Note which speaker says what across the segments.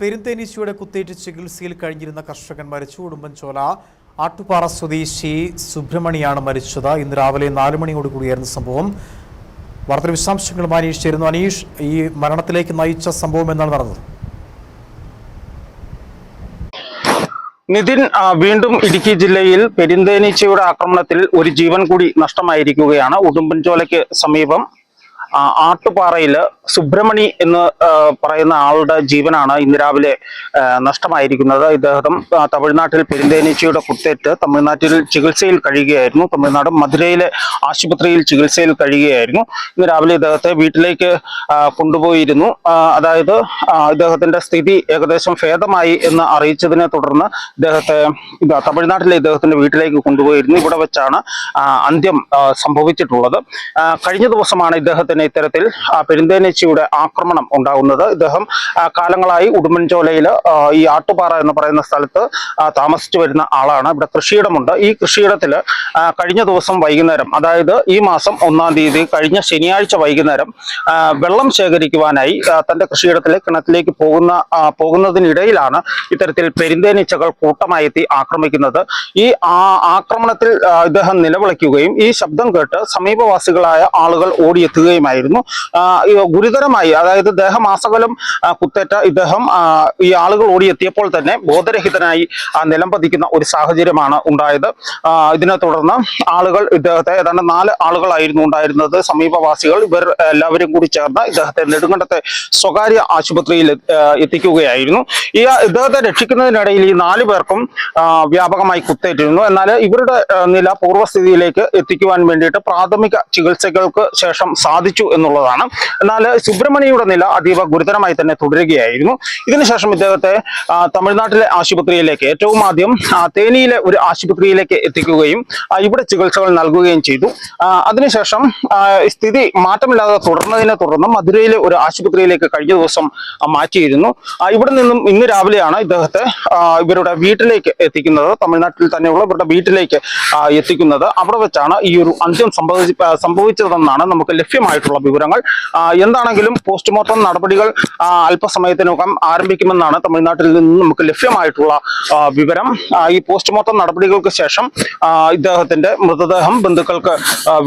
Speaker 1: പെരുന്തേനീച്ചയുടെ കുത്തേറ്റ് ചികിത്സയിൽ കഴിഞ്ഞിരുന്ന കർഷകൻ മരിച്ചു. ഉടുമ്പൻചോല ആട്ടുപാറ സ്വദേശി സുബ്രഹ്മണിയാണ് മരിച്ചത്. ഇന്ന് രാവിലെ നാല് മണിയോട് കൂടിയായിരുന്നു സംഭവം. വാർത്തയുടെ വിശദാംശങ്ങളുമായി അനീഷ് ചേരുന്നു അനീഷ് ഈ മരണത്തിലേക്ക് നയിച്ച സംഭവം എന്നാണ് നടന്നത്?
Speaker 2: നിതിൻ വീണ്ടും ഇടുക്കി ജില്ലയിൽ പെരുന്തേനീച്ചയുടെ ആക്രമണത്തിൽ ഒരു ജീവൻ കൂടി നഷ്ടമായിരിക്കുകയാണ്. ഉടുമ്പൻചോലയ്ക്ക് സമീപം ആട്ടുപാറയിൽ സുബ്രഹ്മണി എന്ന് പറയുന്ന ആളുടെ ജീവനാണ് ഇന്ന് രാവിലെ നഷ്ടമായിരിക്കുന്നത്. ഇദ്ദേഹം തമിഴ്നാട്ടിൽ പെരുന്തേനീച്ചയുടെ കുത്തേറ്റ് തമിഴ്നാട്ടിൽ ചികിത്സയിൽ കഴിയുകയായിരുന്നു. തമിഴ്നാട് മധുരയിലെ ആശുപത്രിയിൽ ചികിത്സയിൽ കഴിയുകയായിരുന്നു. ഇന്ന് രാവിലെ ഇദ്ദേഹത്തെ വീട്ടിലേക്ക് കൊണ്ടുപോയിരുന്നു. അതായത് ഇദ്ദേഹത്തിന്റെ സ്ഥിതി ഏകദേശം ഭേദമായി എന്ന് അറിയിച്ചതിനെ തുടർന്ന് ഇദ്ദേഹത്തെ തമിഴ്നാട്ടിലെ ഇദ്ദേഹത്തിന്റെ വീട്ടിലേക്ക് കൊണ്ടുപോയിരുന്നു. ഇവിടെ വെച്ചാണ് അന്ത്യം സംഭവിച്ചിട്ടുള്ളത്. കഴിഞ്ഞ ദിവസമാണ് ഇദ്ദേഹത്തിന് ഇത്തരത്തിൽ ആ, പെരുന്തേനീച്ചയുടെ ആക്രമണം ഉണ്ടാകുന്നത്. ഇദ്ദേഹം കാലങ്ങളായി ഉടുമ്പൻചോലയിൽ ഈ ആട്ടുപാറ എന്ന് പറയുന്ന സ്ഥലത്ത് താമസിച്ചു വരുന്ന ആളാണ്. ഇവിടെ കൃഷിയിടമുണ്ട്. ഈ കൃഷിയിടത്തിൽ കഴിഞ്ഞ ദിവസം വൈകുന്നേരം അതായത് ഈ മാസം ഒന്നാം തീയതി കഴിഞ്ഞ ശനിയാഴ്ച വൈകുന്നേരം വെള്ളം ശേഖരിക്കുവാനായി തന്റെ കൃഷിയിടത്തിലെ കിണറ്റിലേക്ക് പോകുന്ന പോകുന്നതിനിടയിലാണ് ഇത്തരത്തിൽ പെരുന്തേനീച്ചകൾ കൂട്ടമായി എത്തി ആക്രമിക്കുന്നത്. ഈ ആക്രമണത്തിൽ ഇദ്ദേഹം നിലവിളിക്കുകയും ഈ ശബ്ദം കേട്ട് സമീപവാസികളായ ആളുകൾ ഓടിയെത്തുകയുമായിരുന്നു ഈ ഗുരുതരമായി അതായത് ദേഹമാസകലം കുത്തേറ്റ ഇദ്ദേഹം ഈ ആളുകൾ ഓടിയെത്തിയപ്പോൾ തന്നെ ബോധരഹിതനായി നിലംപതിക്കുന്ന നിലം പതിക്കുന്ന ഒരു സാഹചര്യമാണ് ഉണ്ടായത്. ഇതിനെ തുടർന്ന് ആളുകൾ ഇദ്ദേഹത്തെ ഏതാണ്ട് നാല് ആളുകളായിരുന്നു ഉണ്ടായിരുന്നത്. സമീപവാസികൾ ഇവർ എല്ലാവരും കൂടി ചേർന്ന് ഇദ്ദേഹത്തെ നെടുങ്കണ്ടത്തെ സ്വകാര്യ ആശുപത്രിയിൽ എത്തിക്കുകയായിരുന്നു. ഈ ഇദ്ദേഹത്തെ രക്ഷിക്കുന്നതിനിടയിൽ ഈ നാല് പേർക്കും വ്യാപകമായി കുത്തേറ്റിരുന്നു. എന്നാൽ ഇവരുടെ നില പൂർവസ്ഥിതിയിലേക്ക് എത്തിക്കുവാൻ വേണ്ടിയിട്ട് പ്രാഥമിക ചികിത്സകൾക്ക് ശേഷം സാധിച്ചു. എന്നുള്ളതാണ്. എന്നാൽ സുബ്രഹ്മണ്യയുടെ നില അതീവ ഗുരുതരമായി തന്നെ തുടരുകയായിരുന്നു. ഇതിനുശേഷം ഇദ്ദേഹത്തെ തമിഴ്നാട്ടിലെ ആശുപത്രിയിലേക്ക് ഏറ്റവും ആദ്യം തേനിയിലെ ഒരു ആശുപത്രിയിലേക്ക് എത്തിക്കുകയും ഇവിടെ ചികിത്സകൾ നൽകുകയും ചെയ്തു. അതിനുശേഷം സ്ഥിതി മാറ്റമില്ലാതെ തുടർന്നതിനെ തുടർന്ന് മധുരയിലെ ഒരു ആശുപത്രിയിലേക്ക് കഴിഞ്ഞ ദിവസം മാറ്റിയിരുന്നു. ഇവിടെ നിന്നും ഇന്ന് രാവിലെയാണ് ഇദ്ദേഹത്തെ ഇവരുടെ വീട്ടിലേക്ക് എത്തിക്കുന്നത്. തമിഴ്നാട്ടിൽ തന്നെയുള്ള ഇവരുടെ വീട്ടിലേക്ക് എത്തിക്കുന്നത്. അവിടെ വെച്ചാണ് ഈ ഒരു അന്ത്യം സംഭവിച്ച സംഭവിച്ചതെന്നാണ് നമുക്ക് ലഭ്യമായിട്ടുള്ള വിവരങ്ങൾ. എന്താണെങ്കിലും പോസ്റ്റ്മോർട്ടം നടപടികൾ അല്പസമയത്തിനകം ആരംഭിക്കുമെന്നാണ് തമിഴ്നാട്ടിൽ നിന്ന് നമുക്ക് ലഭ്യമായിട്ടുള്ള വിവരം. ഈ പോസ്റ്റ്മോർട്ടം നടപടികൾക്ക് ശേഷം ഇദ്ദേഹത്തിന്റെ മൃതദേഹം ബന്ധുക്കൾക്ക്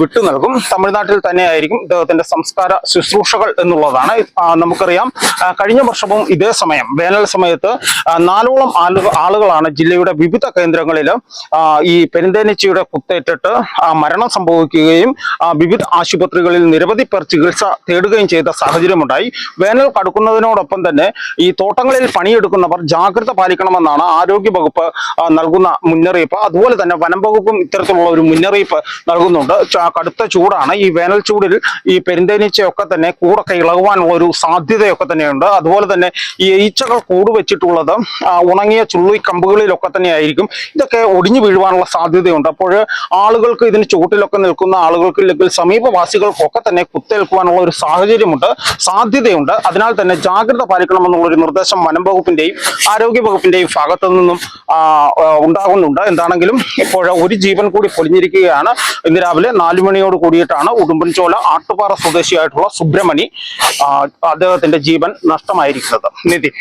Speaker 2: വിട്ടു നൽകും. തമിഴ്നാട്ടിൽ തന്നെയായിരിക്കും ഇദ്ദേഹത്തിന്റെ സംസ്കാര ശുശ്രൂഷകൾ എന്നുള്ളതാണ്. നമുക്കറിയാം കഴിഞ്ഞ വർഷവും ഇതേ സമയം വേനൽ സമയത്ത് നാലോളം ആളുകളാണ് ജില്ലയുടെ വിവിധ കേന്ദ്രങ്ങളിൽ ഈ പെരുന്തേനീച്ചയുടെ കുത്തേറ്റിട്ട് മരണം സംഭവിക്കുകയും വിവിധ ആശുപത്രികളിൽ നിരവധി പേർ ചികിത്സ തേടുകയും ചെയ്ത സാഹചര്യമുണ്ടായി. വേനൽ കടുക്കുന്നതിനോടൊപ്പം തന്നെ ഈ തോട്ടങ്ങളിൽ പണിയെടുക്കുന്നവർ ജാഗ്രത പാലിക്കണമെന്നാണ് ആരോഗ്യ വകുപ്പ് നൽകുന്ന മുന്നറിയിപ്പ്. അതുപോലെ തന്നെ വനം വകുപ്പും ഇത്തരത്തിലുള്ള ഒരു മുന്നറിയിപ്പ് നൽകുന്നുണ്ട്. കടുത്ത ചൂടാണ്. ഈ വേനൽ ചൂടിൽ ഈ പെരുന്തേനീച്ചയൊക്കെ തന്നെ കൂടൊക്കെ ഇളകുവാനുള്ള ഒരു സാധ്യതയൊക്കെ തന്നെയുണ്ട്. അതുപോലെ തന്നെ ഈ ഈച്ചകൾ കൂട് വെച്ചിട്ടുള്ളത് ഉണങ്ങിയ ചുള്ളി കമ്പുകളിലൊക്കെ തന്നെ ആയിരിക്കും ഇതൊക്കെ ഒടിഞ്ഞു വീഴുവാനുള്ള സാധ്യതയുണ്ട്. അപ്പോൾ ആളുകൾക്ക് ഇതിന് ചുവട്ടിലൊക്കെ നിൽക്കുന്ന ആളുകൾക്ക് ഇല്ലെങ്കിൽ സമീപവാസികൾക്കൊക്കെ തന്നെ കുത്തേൽക്കുവാനുള്ള ഒരു സാഹചര്യമുണ്ട് സാധ്യതയുണ്ട്. അതിനാൽ തന്നെ ജാഗ്രത പാലിക്കണമെന്നുള്ള ഒരു നിർദ്ദേശം വനം വകുപ്പിന്റെയും ആരോഗ്യ വകുപ്പിന്റെയും ഭാഗത്തു നിന്നും ഉണ്ടാകുന്നുണ്ട്. എന്താണെങ്കിലും ഇപ്പോൾ ഒരു ജീവൻ കൂടി പൊലിഞ്ഞിരിക്കുകയാണ്. ഇന്ന് രാവിലെ നാലു മണിയോട് കൂടിയിട്ടാണ് ഉടുമ്പൻചോല ആട്ടുപാറ സ്വദേശിയായിട്ടുള്ള സുബ്രഹ്മണി അദ്ദേഹത്തിന്റെ ജീവൻ നഷ്ടമായിരിക്കുന്നത്. നിതിൻ